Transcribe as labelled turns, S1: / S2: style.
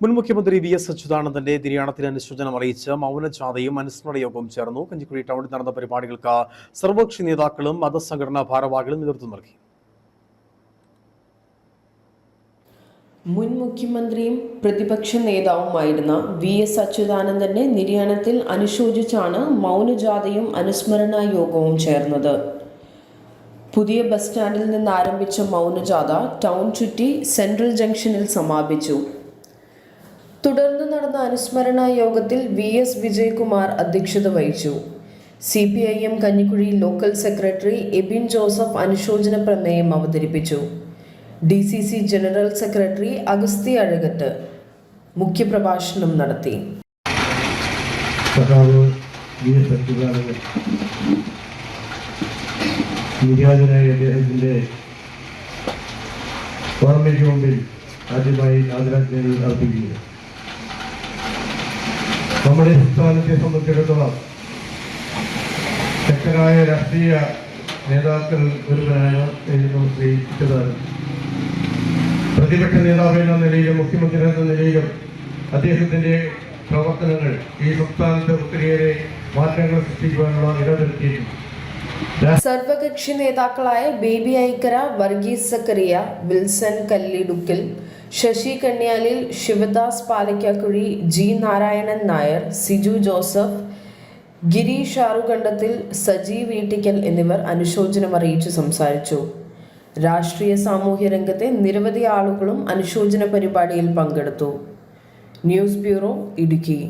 S1: മുൻ മുഖ്യമന്ത്രി V S അച്യുതാനന്ദന്റെ നിര്യാണത്തിന് അനുശോചനം അറിയിച്ച് മൗനജാഥയും അനുസ്മരണ യോഗവും ചേർന്നു. കഞ്ചിക്കുഴി ടൗണിൽ നടന്ന പരിപാടികൾക്ക് സർവകക്ഷി നേതാക്കളും മതസംഘടനാ ഭാരവാഹികളും നേതൃത്വം നൽകി.
S2: മുൻ മുഖ്യമന്ത്രിയും പ്രതിപക്ഷ നേതാവുമായിരുന്ന വി എസ് അച്യുതാനന്ദന്റെ നിര്യാണത്തിൽ അനുശോചിച്ചാണ് മൗനജാഥയും അനുസ്മരണ യോഗവും ചേർന്നത്. പുതിയ ബസ് സ്റ്റാൻഡിൽ നിന്ന് ആരംഭിച്ച മൗനജാഥ ടൗൺ ചുറ്റി സെൻട്രൽ ജംഗ്ഷനിൽ സമാപിച്ചു. തുടർന്ന് നടന്ന അനുസ്മരണ യോഗത്തിൽ വി എസ് വിജയകുമാർ അധ്യക്ഷത വഹിച്ചു. C P I M Kanjikuzhi local secretary Ebin Joseph അനുശോചന പ്രമേയം അവതരിപ്പിച്ചു. D C C general secretary Agasthi Azhakath മുഖ്യപ്രഭാഷണം നടത്തി.
S3: ഓർമ്മയ്ക്ക് മുമ്പിൽ ആദ്യമായി ആദരാജ്ഞകൾ അർപ്പിക്കുന്നു. നമ്മുടെ സംസ്ഥാനത്തെ സംബന്ധിച്ചിടത്തോളം ശക്തരായ രാഷ്ട്രീയ നേതാക്കൾ ഒരുവനായ ശ്രീ അച്യുതാനന്ദൻ പ്രതിപക്ഷ നേതാവ് എന്ന നിലയിലും മുഖ്യമന്ത്രി എന്ന നിലയിലും അദ്ദേഹത്തിന്റെ പ്രവർത്തനങ്ങൾ ഈ സംസ്ഥാനത്തെ ഒത്തിരിയേറെ മാറ്റങ്ങൾ സൃഷ്ടിക്കുവാനുള്ള ഇടവരുത്തിയിട്ടുണ്ട്
S2: സർവകക്ഷി നേതാക്കളായ ബേബി ഐക്കര വർഗീസ് സക്കറിയ വിൽസൺ കല്ലിടുക്കൽ ശശി കന്യാലിൽ ശിവദാസ് പാലയ്ക്കാക്കുഴി ജി നാരായണൻ നായർ സിജു ജോസഫ് ഗിരീഷ് ഷാറുഖണ്ഡത്തിൽ സജീവ് വീട്ടിക്കൽ എന്നിവർ അനുശോചനം അറിയിച്ചു സംസാരിച്ചു. രാഷ്ട്രീയ സാമൂഹ്യ രംഗത്തെ നിരവധി ആളുകളും അനുശോചന പരിപാടിയിൽ പങ്കെടുത്തു. News bureau Idukki.